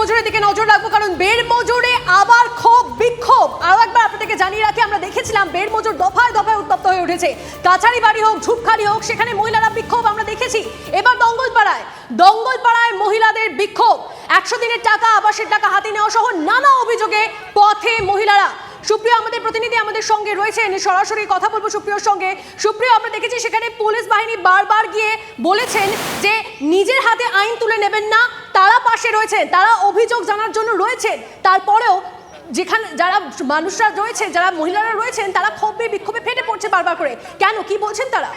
মজুরের দিকে নজর রাখব, কারণ বের মজুরে আবার ক্ষোভ, বিক্ষোভ। আরও একবার আপনাদেরকে জানিয়ে রাখি, আমরা দেখেছিলাম বের মজুর দফায় দফায় উত্তপ্ত হয়ে উঠেছে। কাছারি বাড়ি হোক ঝুপখালি হোক, সেখানে মহিলারা বিক্ষোভ আমরা দেখেছি। এবার দঙ্গলপাড়ায় দঙ্গলপাড়ায় মহিলাদের বিক্ষোভ। একশো দিনের টাকা, আবাসের টাকা হাতে নেওয়া সহ নানা অভিযোগে পথে মহিলারা সুপ্রিয় আমাদের প্রতিনিধি আমাদের সঙ্গে রয়েছেন। সরাসরি কথা বলব সুপ্রিয়র সঙ্গে। সুপ্রিয়, আমরা দেখেছি সেখানে পুলিশ বাহিনী বারবার গিয়ে বলেছেন যে নিজের হাতে আইন তুলে নেবেন না, তারা পাশে রয়েছেন তারা অভিযোগ জানার জন্য রয়েছেন তারপরেও যেখানে যারা মানুষরা রয়েছে, যারা মহিলারা রয়েছেন, তারা ক্ষোভে বিক্ষোভে ফেটে পড়ছে বারবার করে। কেন? কি বলছেন তারা?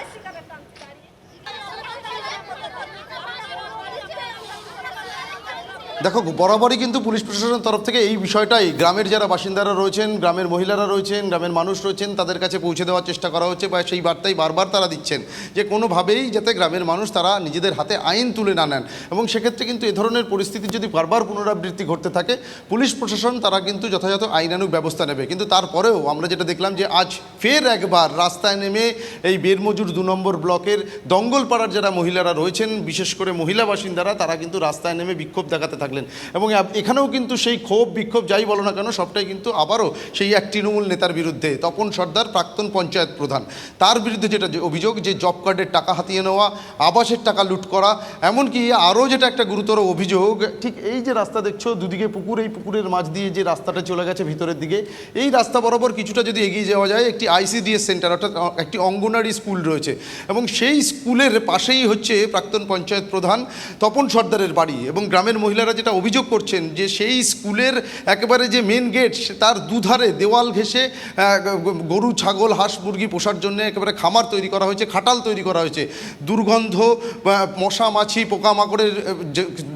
দেখো, বরাবরই কিন্তু পুলিশ প্রশাসনের তরফ থেকে এই বিষয়টাই, গ্রামের যারা বাসিন্দারা রয়েছেন, গ্রামের মহিলারা রয়েছেন, গ্রামের মানুষ রয়েছেন, তাদের কাছে পৌঁছে দেওয়ার চেষ্টা করা হচ্ছে বা সেই বার্তাই বারবার তারা দিচ্ছেন যে কোনোভাবেই যাতে গ্রামের মানুষ তারা নিজেদের হাতে আইন তুলে না নেন। এবং সেক্ষেত্রে কিন্তু এ ধরনের পরিস্থিতি যদি বারবার পুনরাবৃত্তি ঘটতে থাকে, পুলিশ প্রশাসন তারা কিন্তু যথাযথ আইনানুক ব্যবস্থা নেবে। কিন্তু তারপরেও আমরা যেটা দেখলাম যে আজ ফের একবার রাস্তায় নেমে এই বেরমজুর দু নম্বর ব্লকের দঙ্গলপাড়ার যারা মহিলারা রয়েছেন, বিশেষ করে মহিলা বাসিন্দারা, তারা কিন্তু রাস্তায় নেমে বিক্ষোভ দেখাতে থাকলেন। এবং এখানেও কিন্তু সেই ক্ষোভ, বিক্ষোভ যাই বলো না কেন, সবটাই কিন্তু আবারও সেই এক তৃণমূল নেতার বিরুদ্ধে। তপন সর্দার, প্রাক্তন পঞ্চায়েত প্রধান। তার বিরুদ্ধে যেটা অভিযোগ যে জব কার্ডের টাকা হাতিয়ে নেওয়া, আবাসের টাকা লুট করা, এমনকি আরও যেটা একটা গুরুতর অভিযোগ, ঠিক এই যে রাস্তা দেখছ, দুদিকে পুকুর, এই পুকুরের মাঝ দিয়ে যে রাস্তাটা চলে গেছে ভিতরের দিকে, এই রাস্তা বরাবর কিছুটা যদি এগিয়ে যাওয়া যায়, একটি আইসিডিএস সেন্টার, অর্থাৎ একটি অঙ্গনারী স্কুল রয়েছে। এবং সেই স্কুলের পাশেই হচ্ছে প্রাক্তন পঞ্চায়েত প্রধান তপন সর্দারের বাড়ি। এবং গ্রামের মহিলারা যেটা অভিযোগ করছেন যে সেই স্কুলের একেবারে যে মেন গেট তার দুধারে দেওয়াল গ- গরু, ছাগল, হাঁস, মুরগি পোষার জন্য একেবারে খামার তৈরি করা হয়েছে, খাটাল তৈরি করা হয়েছে। দুর্গন্ধ মশা, মাছি, পোকামাকড়ের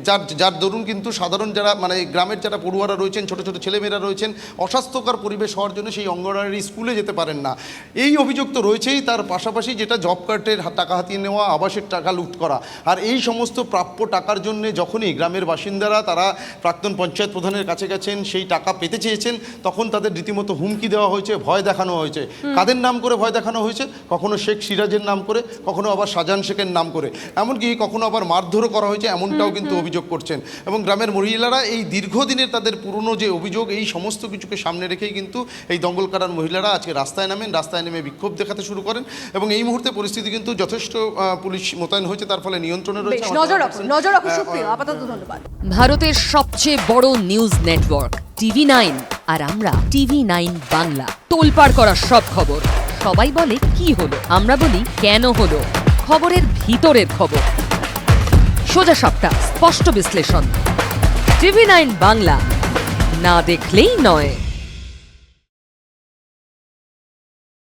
যার যার দরুন কিন্তু সাধারণ যারা মানে গ্রামের যারা পড়ুয়ারা রয়েছেন, ছোট ছোট ছেলেমেয়েরা রয়েছেন, অস্বাস্থ্যকর পরিবেশ হওয়ার জন্য সেই অঙ্গনওয়াড়ি স্কুলে যেতে পারেন না। এই অভিযোগ তো রয়েছেই, তার পাশাপাশি যেটা জব কার্ডের টাকা হাতিয়ে নেওয়া, আবাসের টাকা লুট করা। আর এই সমস্ত প্রাপ্য টাকার জন্য যখনই গ্রামের বাসিন্দারা তারা প্রাক্তন পঞ্চায়েত প্রধানের কাছে গেছেন সেই টাকা পেতে চেয়েছেন তখন তাদের রীতিমতো হুমকি দেওয়া হয়েছে ভয় দেখানো হয়েছে। কাদের নাম করে ভয় দেখানো হয়েছে? কখনো শেখ সিরাজের নাম করে কখনো আবার শাহজাহান শেখের নাম করে। এমনকি কখনো আবার মারধরও করা হয়েছে এমনটাও কিন্তু অভিযোগ করছেন। এবং গ্রামের মহিলারা এই দীর্ঘদিনের তাদের পুরনো যে অভিযোগ এই সমস্ত কিছুকে সামনে রেখেই কিন্তু এই দঙ্গল দঙ্গলকারার মহিলারা আজকে রাস্তায় নামেন রাস্তায় নেমে বিক্ষোভ দেখাতে শুরু করেন এবং এই মুহূর্তে পরিস্থিতি কিন্তু যথেষ্ট পুলিশ মোতায়েন হয়েছে তার ফলে নিয়ন্ত্রণে রয়েছে। নজর রাখুন নজর রাখুন সুপ্রিয় আপাতত ধন্যবাদ। ভারতের সবচেয়ে বড় নিউজ নেটওয়ার্ক টিভি নাইন আর আমরা টিভি নাইন বাংলা। তোলপাড় করা সব খবর। সবাই বলে, কি হলো? আমরা বলি, কেন হলো? খবরের ভিতরের খবর। সোজা সবটা স্পষ্ট বিশ্লেষণ। TV nine Bangla. না দেখলেই নয়।